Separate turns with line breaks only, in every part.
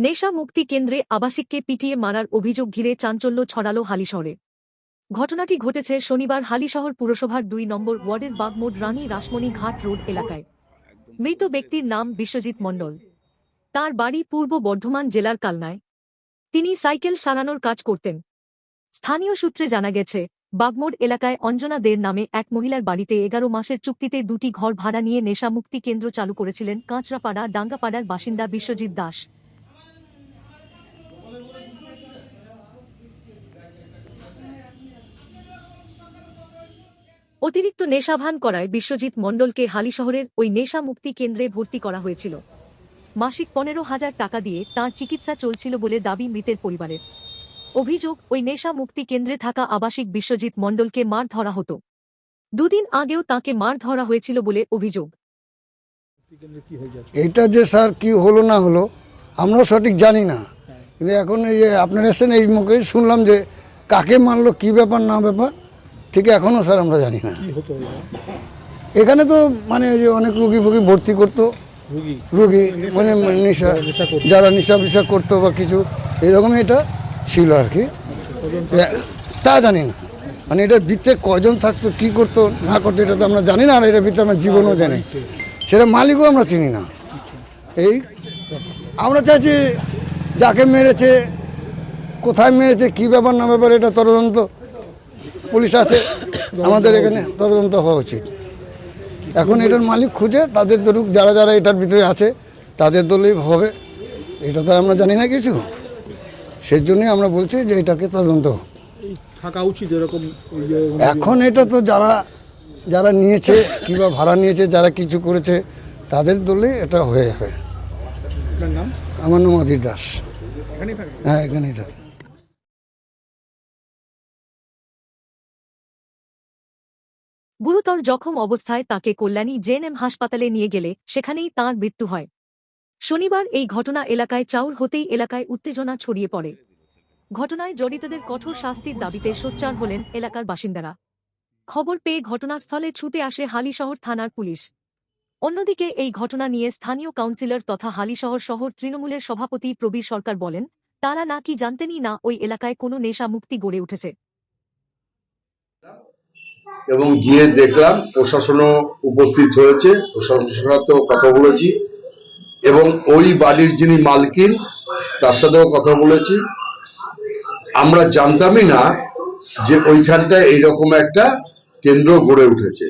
নেশা মুক্তি কেন্দ্রে আবাসিককে পিটিয়ে মারার অভিযোগ ঘিরে চাঞ্চল্য ছড়ালো হালিশহরে। ঘটনাটি ঘটেছে শনিবার হালিশহর পুরসভার দুই নম্বর ওয়ার্ডের বাগমোড রানী রাসমণি ঘাট রোড এলাকায়। মৃত ব্যক্তির নাম বিশ্বজিৎ মণ্ডল। তার বাড়ি পূর্ব বর্ধমান জেলার কালনায়। তিনি সাইকেল সারানোর কাজ করতেন। স্থানীয় সূত্রে জানা গেছে, বাগমোড এলাকায় অঞ্জনা দের নামে এক মহিলার বাড়িতে এগারো মাসের চুক্তিতে দুটি ঘর ভাড়া নিয়ে নেশা মুক্তি কেন্দ্র চালু করেছিলেন কাঁচরাপাড়া, ডাঙ্গাপাড়ার বাসিন্দা বিশ্বজিৎ দাস। অতিরিক্ত নেশাভান করায় বিশ্বজিৎ মণ্ডলকে হালিশহরের ওই নেশা মুক্তি কেন্দ্রে ভর্তি করা হয়েছিল। মাসিক পনেরো হাজার টাকা দিয়ে তাঁর চিকিৎসা চলছিল বলে দাবি মৃতের পরিবারের। অভিযোগ, ওই নেশা মুক্তি কেন্দ্রে থাকা আবাসিক বিশ্বজিৎ মণ্ডলকে মার ধরা হতো। দুদিন আগেও তাকে মার ধরা হয়েছিল বলে অভিযোগ।
এটা যে স্যার কি হলো না হলো, আমরাও সঠিক জানি না। কিন্তু এখন এই আপনারা এসেছেন এই মুখে শুনলাম যে কাকে মারলো, কি ব্যাপার, না ব্যাপার? ঠিক এখনও স্যার আমরা জানি না। এখানে তো মানে যে অনেক রুগী ফুগি ভর্তি করতো। রুগী? মানে নেশা যারা নেশা বিষা করতো বা কিছু এরকম এটা ছিল আর কি। তা- তা জানি না। মানে এটার ভিতরে কজন থাকতো কি করতো না করতো এটা তো আমরা জানি না আর এটার ভিতরে আমরা জীবনও জানি। সেটা মালিকও আমরা চিনি না। এই আমরা চাইছি যাকে মেরেছে কোথায় মেরেছে কি ব্যাপার না ব্যাপার এটা তদন্ত পুলিশ আছে আমাদের এখানে তদন্ত হওয়া উচিত। এখন এটার মালিক খুঁজে তাদের ধরুক যারা যারা এটার ভিতরে আছে তাদের দলেই হবে। এটা তো আমরা জানি না কিছু। সেই জন্যই আমরা বলছি যে এটাকে তদন্ত হোক।
থাকা উচিত এরকম
এখন এটা তো যারা যারা নিয়েছে কিংবা ভাড়া নিয়েছে যারা কিছু করেছে তাদের দলে এটা হয়ে যাবে। আমার নাম অধীর দাস। হ্যাঁ এখানেই থাকে
গুরুতর জখম অবস্থায় তাকে কল্যাণী জেএনএম হাসপাতালে নিয়ে গেলে সেখানেই তাঁর মৃত্যু হয়। শনিবার এই ঘটনা এলাকায় চাউর হতেই এলাকায় উত্তেজনা ছড়িয়ে পড়ে। ঘটনায় জড়িতদের কঠোর শাস্তির দাবিতে সোচ্চার হলেন এলাকার বাসিন্দারা। খবর পেয়ে ঘটনাস্থলে ছুটে আসে হালিশহর থানার পুলিশ। অন্যদিকে এই ঘটনা নিয়ে স্থানীয় কাউন্সিলর তথা হালিশহর শহর তৃণমূলের সভাপতি প্রবীর সরকার বলেন, তারা নাকি জানতেনই না ওই এলাকায় কোনো নেশা মুক্তি গড়ে উঠেছে।
এবং গিয়ে দেখলাম প্রশাসনও উপস্থিত হয়েছে, প্রশাসনের সাথেও কথা বলেছি। এবং ওই বাড়ির যিনি মালকিন, তার সাথেও কথা বলেছি। আমরা জানতামই না যে ওইখানটায় এইরকম একটা কেন্দ্র গড়ে উঠেছে।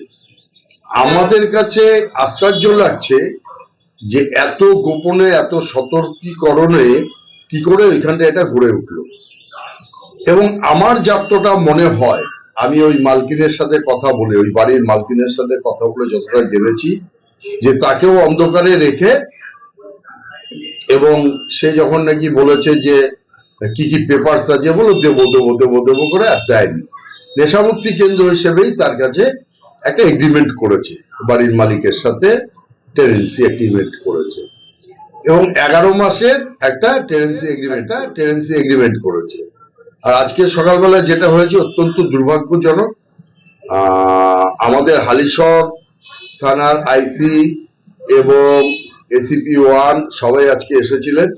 আমাদের কাছে আশ্চর্য লাগছে যে এত গোপনে, এত সতর্কীকরণে কি করে ওইখানটা এটা গড়ে উঠল। এবং আমার যতটা মনে হয় আমি ওই মালকিনের সাথে কথা বলে, ওই বাড়ির মালকিনের সাথে কথা বলে যতটা জেনেছি, যে তাকেও অন্ধকারে রেখে এবং সে যখন নাকি বলেছে যে কি কি পেপার সাজিয়ে বলো দেবো দেবো দেবো দেবো করে আর দেয়নি। নেশামুক্তি কেন্দ্র হিসেবেই তার কাছে একটা এগ্রিমেন্ট করেছে, বাড়ির মালিকের সাথে টেরেন্সি এগ্রিমেন্ট করেছে। এবং এগারো মাসের একটা টেরেন্সি এগ্রিমেন্ট টেরেন্সি এগ্রিমেন্ট করেছে। আর আজকে সকালবেলা যেটা হয়েছে অত্যন্ত দুর্ভাগ্যজনক আমাদের হালিশহর থানার আইসি এবং এসিপি ওয়ান সবাই আজকে এসেছিলেন।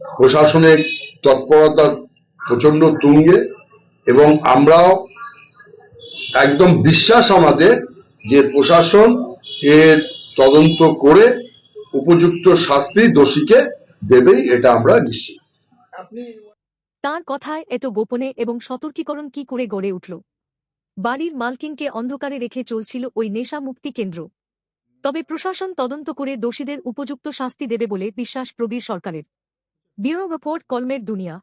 প্রশাসনিক তৎপরতা প্রচণ্ড তুঙ্গে এবং আমরাও একদম বিশ্বাস আমাদের যে প্রশাসন এর তদন্ত করে উপযুক্ত শাস্তি দোষীকে দেবেই, এটা আমরা নিশ্চিত।
তার কথায় এত গোপনে এবং সতর্কীকরণ কি করে গড়ে উঠল? বাড়ির মালকিনকে অন্ধকারে রেখে চলছিল ওই নেশা মুক্তি কেন্দ্র। তবে প্রশাসন তদন্ত করে দোষীদের উপযুক্ত শাস্তি দেবে বলে বিশ্বাস প্রবীর সরকারের। ব্যুরো রিপোর্ট, কলমের দুনিয়া।